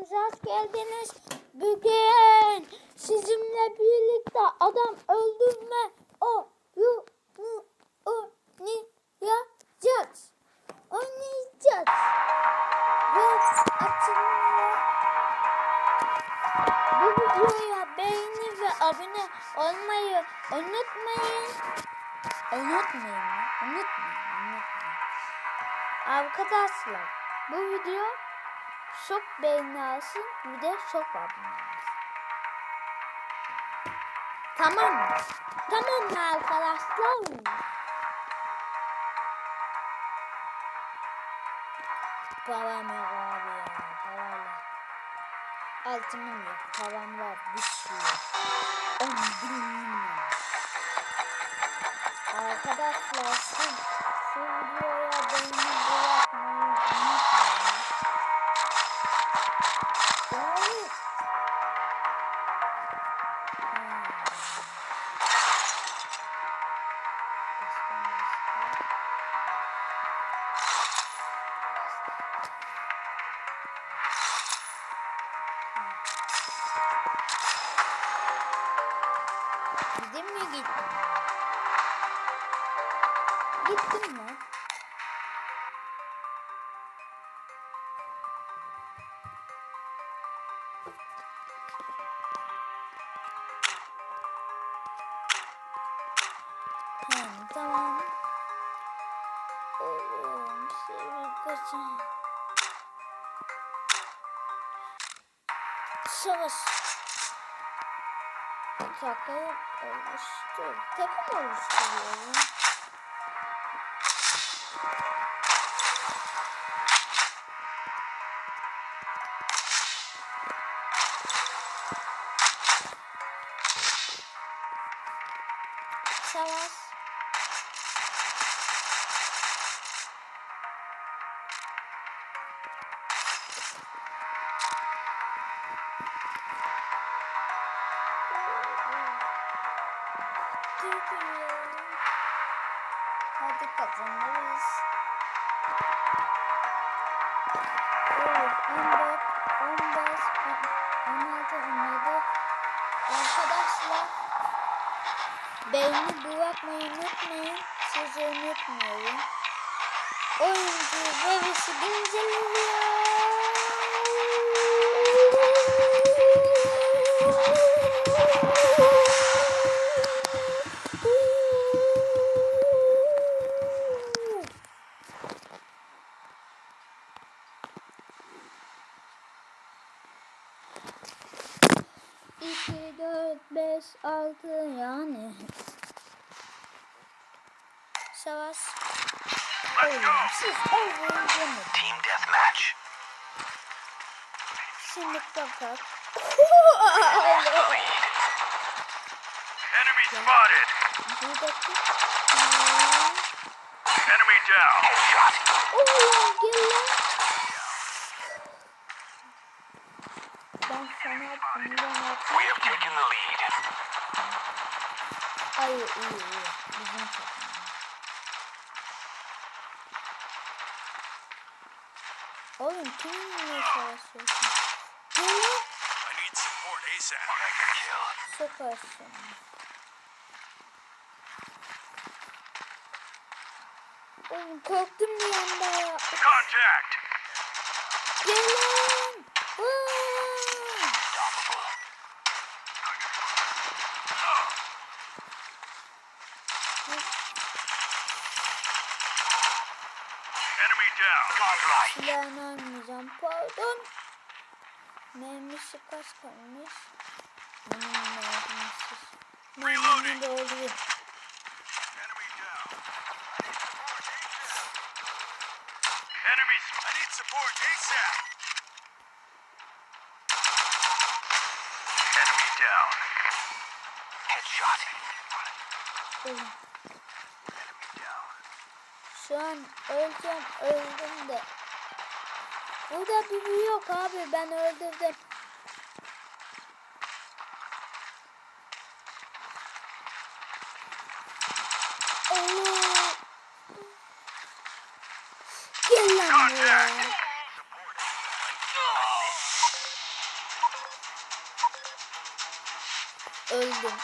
kanalımıza hoş geldiniz. Bugün sizinle birlikte adam öldürme o yu mu oynayacağız. Oynayacağız. Ve açılıyor. Bu videoya beğeni ve abone olmayı unutmayın. Unutmayın? Unutmayın. Unutmayın. Arkadaşlar bu video çok beğeni alsın bir de abone olsun. Tamam? Tamam arkadaşlar? Param yok abi ya. Parayla. Altınım yok. Param var. Bir sürü. On bin lira. Arkadaşlar şu, şu videoya beğeni bırakmayı unutmayın. Gittin mi? Tamam, tamam. Oğlum, seni kaçın. Savaş. Takım oluştur. Takım. Savaş. Arkadaşlar beğeni bırakmayı unutmayın. Sizi unutmuyorum. Oyuncu revisi güncelleniyor. İki, dört, beş, altı yani. Savaş. Oğlum siz Team deathmatch. Şimdi kapat. Enemy spotted. Buradaki. Enemy down. Headshot. Oo gel lan. Ben sana bundan We have taken the lead. Ay iyi iyi. Bizim takım. Oğlum kiminle savaşıyorsun? Gel lan. I need support ASAP. Mega kill. Sokarsın. Oğlum korktum bir anda ya. Contact. Gelin. Vaa! Unstoppable. Enemy down. Godlike. Silahını almayacağım. Pardon. Mermisi kaç kalmış? Benim mermisi. Mermimi dolduruyor. Enemy down. Enemy. sp- I need support ASAP. Enemy down. Headshot. Oğlum, Enemy down ben öleceğim öldüm de. Burada bir büyü yok abi ben öldürdüm. Allah. Gel lan buraya. Öldüm.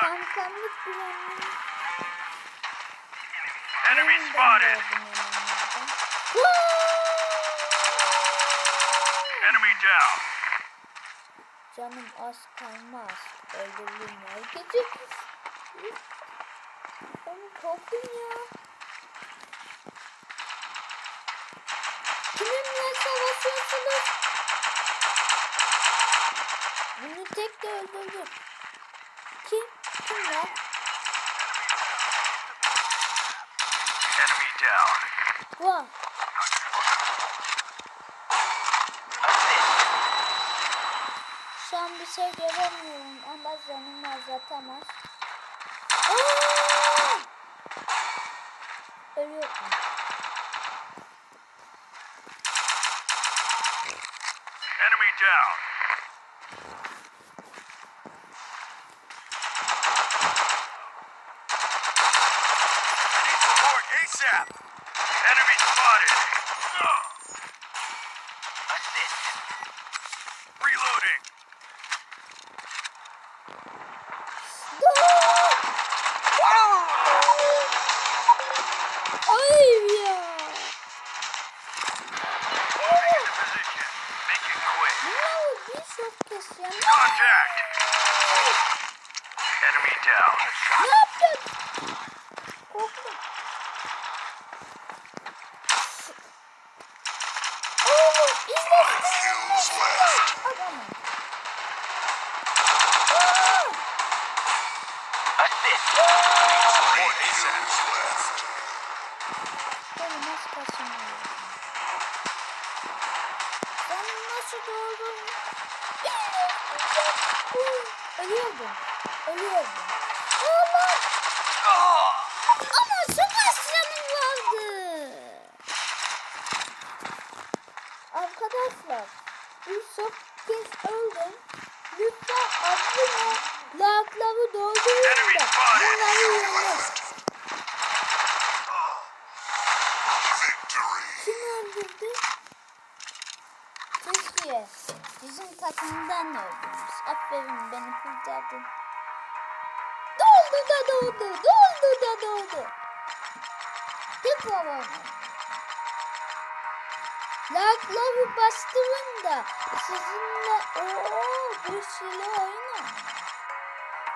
Kankamlık güvenliği. Enemy spotted. Enemy down. Canım az kalmaz. Öldürdüm ya. Gece... Oğlum korktum ya. Kiminle savaşıyorsunuz? Bunu tek de öldürdüm. Kim? Kim lan? Enemy down. Vah. Şu an bir şey göremiyorum ama canım azaltamaz. Aa! Ölüyor. Enemy down. ASAP. Enemy spotted. Assist. Reloading. Hayır ya. Moving into position. Make it quick. Ne bir çok kesiyor. Contact. Enemy down. Ne yaptın? Korktum. Oğlum izledim. Adamım. Aa! Assist. Support ASAP. Lütfen adını, like'ları doldurun da bunları yenir. Kim öldürdü? Türkiye. Bizim takımdan öldünüz. Aferin beni kurtardın. Doldu da doldu. Doldu da doldu. Tekrar oynayın. Like'ları bastırın da sizinle ooo bir sürü oynayın.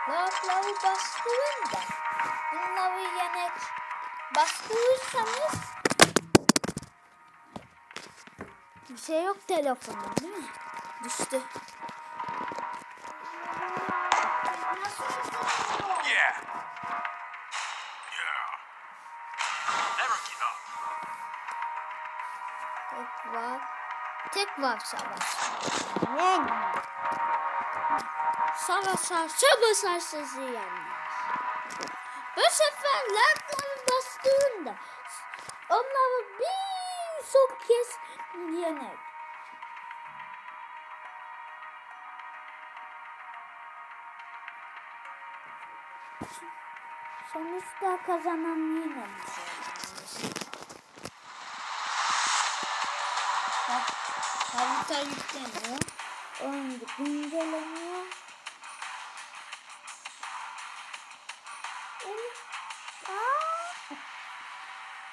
Like'ları bastırın da bunları yenek bastırırsanız bir şey yok telefonda değil mi? Düştü. Yeah. Var. Tek var savaş. Savaşar, savaşar sizi yenmez. Bu sefer lakları bastığında onları bir çok kez yener. Sonuçta kazanan yine biz. Harita yükleniyor. Oyuncu güncelleniyor. Oyun- Aa!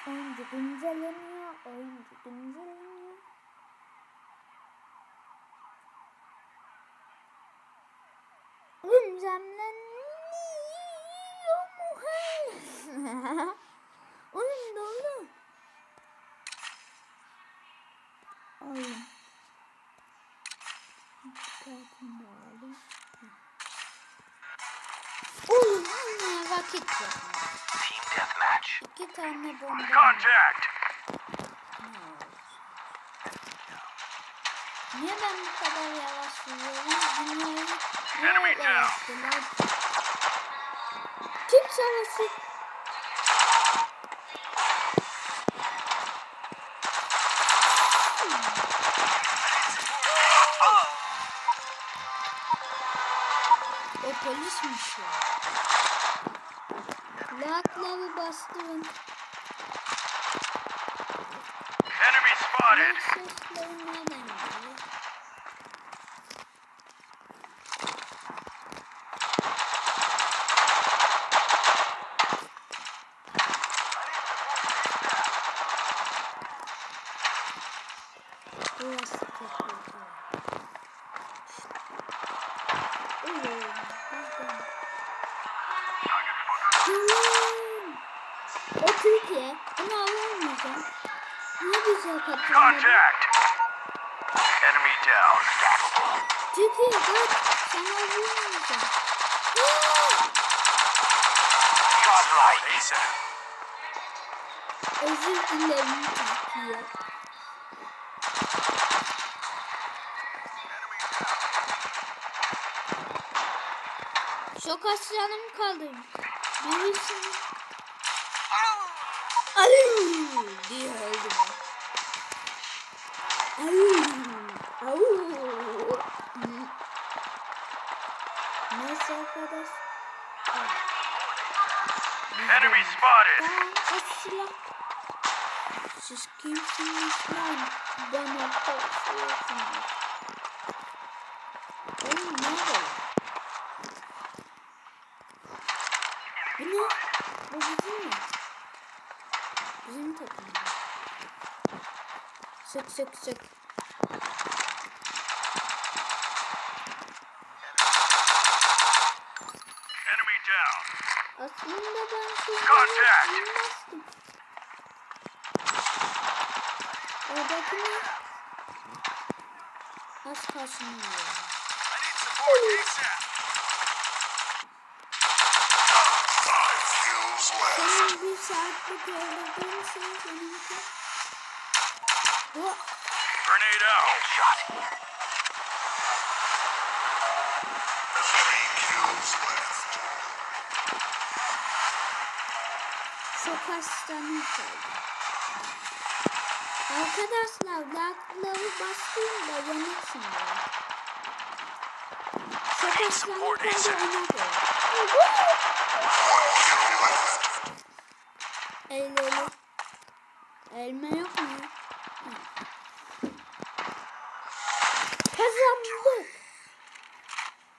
Oyuncu güncelleniyor. Oyuncu güncelleniyor. Güncelleniyor mu? Oyun dolu. Oyun. Dikkatini alayım. Oğlum anne vakit yok. İki tane bomba. Contact. Niye ben bu kadar yavaş yürüyorum? Dünyayı niye yavaştılar? Kim savaşı? O polismiş ya. Lakları bastırın. Enemy spotted. Sesleri nereden geliyor? O Türkiye. Bunu alamayacağım. Niye bize katılmadı? Enemy down. Türkiye bak. Sana alamayacağım. Özür dilerim Türkiye. Çok az canım kaldı. Birisini... Ayy diye öldü bu. Ayy. Au. Neyse arkadaş. Enemy spotted. Tamam o silah. Siz kimsiniz lan? Bana bakıyorsunuz. Oğlum nerede? Bu ne? Bu bizim mi? Bizim takım. Sık. Enemy down. Aslında ben sizi Contact. bilmezdim. Oradaki ne? Az kalsın. Senin bir saatlik öldürdüğün şey benimki. Bu Grenade out. Shot. Three kills left. çok hastanım kaldı. Arkadaşlar lakları bastığımda yanık şimdi. Çok hastanım Support kaldı ASAP. ona göre. One kill left. Elleri. Elma yok mu?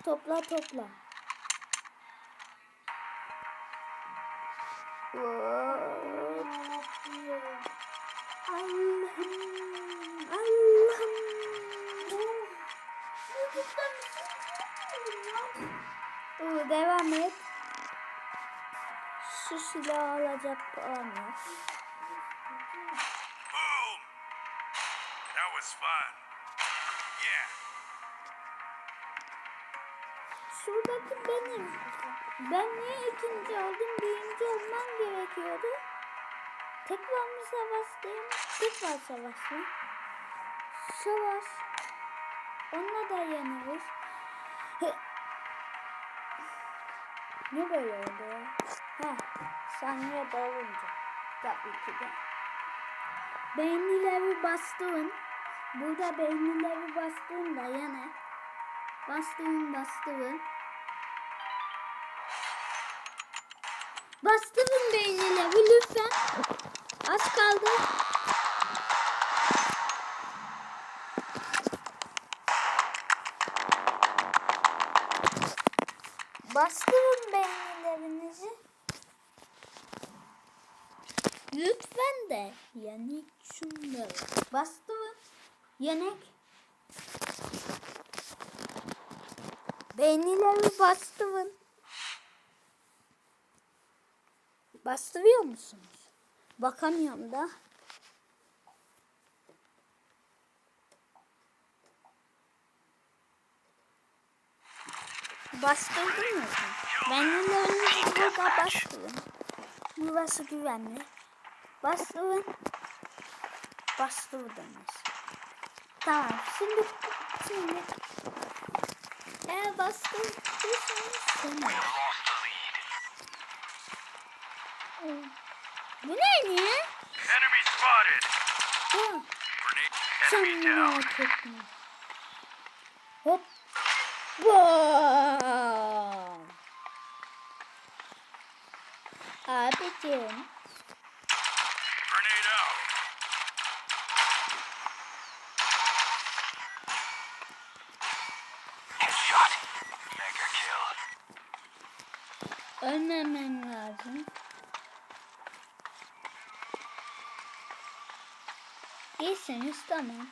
Topla topla. Allah'ım. Allah'ım. Devam et. Şu silahı alacak param Şuradaki benim. Ben niye ikinci oldum? Birinci olmam gerekiyordu. Tekrar mı savaştayım? Tekrar savaş mı? Savaş. Onunla da yeneriz. Hı. Ne böyle oldu ya? Ha, saniye dolunca. Tabii ki de. Beğenileri bastırın. Burada beğenileri bastırın da yanar. Bastırın bastırın. Bastırın beğenileri lütfen. Az kaldı. Bastırın beğenilerinizi. Lütfen de yani şunları bastırın. Yenek. Beğenileri bastırın. Bastırıyor musunuz? Bakamıyorum da. Bastırdın mı? Beğenilerinizi burada bastırın. Burası güvenli. Bastırın. Bastırdınız. Tamam. Şimdi şimdi eğer bastırdıysanız tamam. Bu ne niye? Enemy spotted. Ha, sen merak etme. Hop. Bam. Abicim. Grenade out. Headshot. Mega kill. Ölmemen lazım. İyisiniz tamam.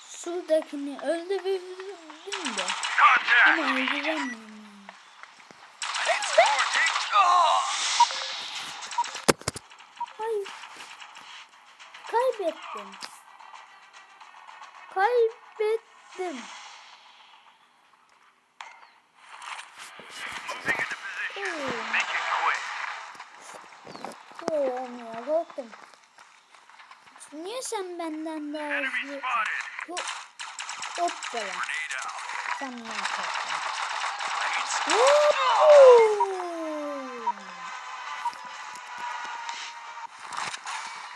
Şuradakini öldürebildim de. Contact. Ama öldüremiyorum. Kaybettim. Moving into position. Oo. Make it quick. Olmuyor korktum. Niye sen benden daha Enemy hızlı? spotted. Hop. Hoppala. Grenade Sen niye korktun? I need support. Hoppu.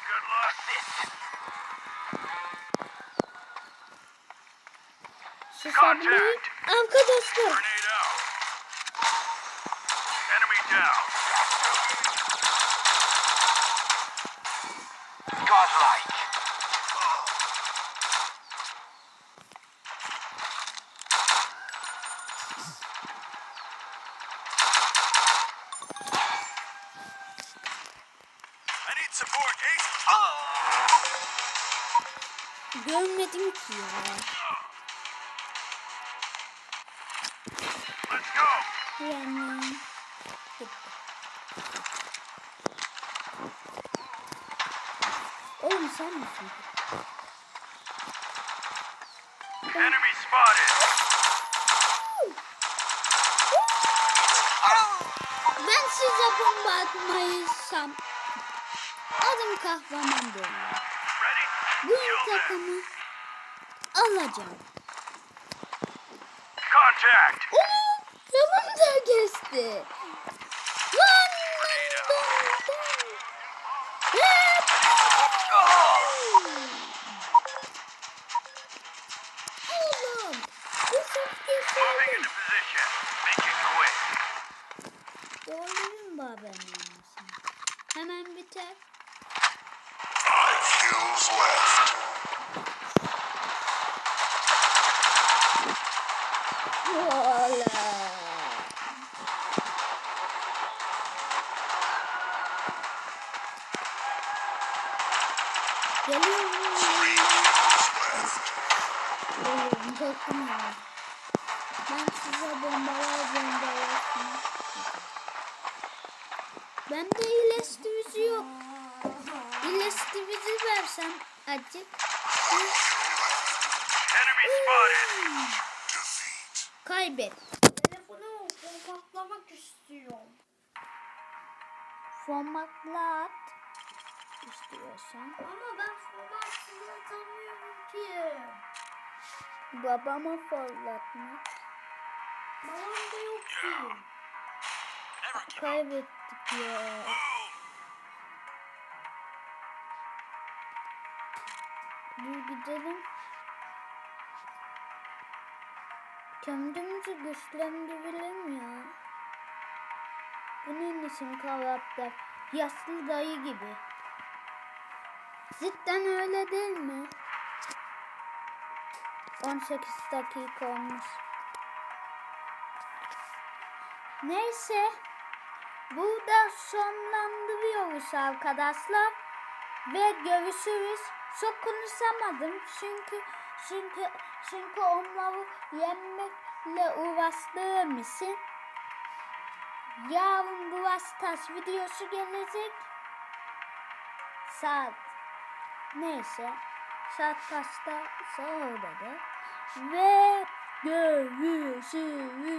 Good luck. Susabilir. Arkadaşlar. Grenade out. Enemy down. Godlike. I need support. Ace. Oh. Görmedim ki ya. Let's go. Yani. Alacağım. Contact. Onu yanımda geçti. Lan lan lan Geliyorum. Geliyorum. Ya. Ben size bombalar göndereceğim. Bende iyileştirici yok. İyileştirici. Enemy spotted. Kaybet. Telefonu formatlamak istiyorum. Formatla at. İstiyorsan. Ama ben formatsız atamıyorum ki. Babama formatla. Babam da yok ki. Kaybettik ya. Dur gidelim. Kendimizi güçlendirelim ya. Bunun için karakter. Yaşlı dayı gibi. Cidden öyle değil mi? 18 dakika olmuş. Neyse. Burada sonlandırıyoruz arkadaşlar. Ve görüşürüz. Çok konuşamadım çünkü çünkü çünkü onları yenmekle uğraştığım için. Yarın bu taş videosu gelecek. Saat Neyse. Saat kaçta olmadı. Ve görüşürüz.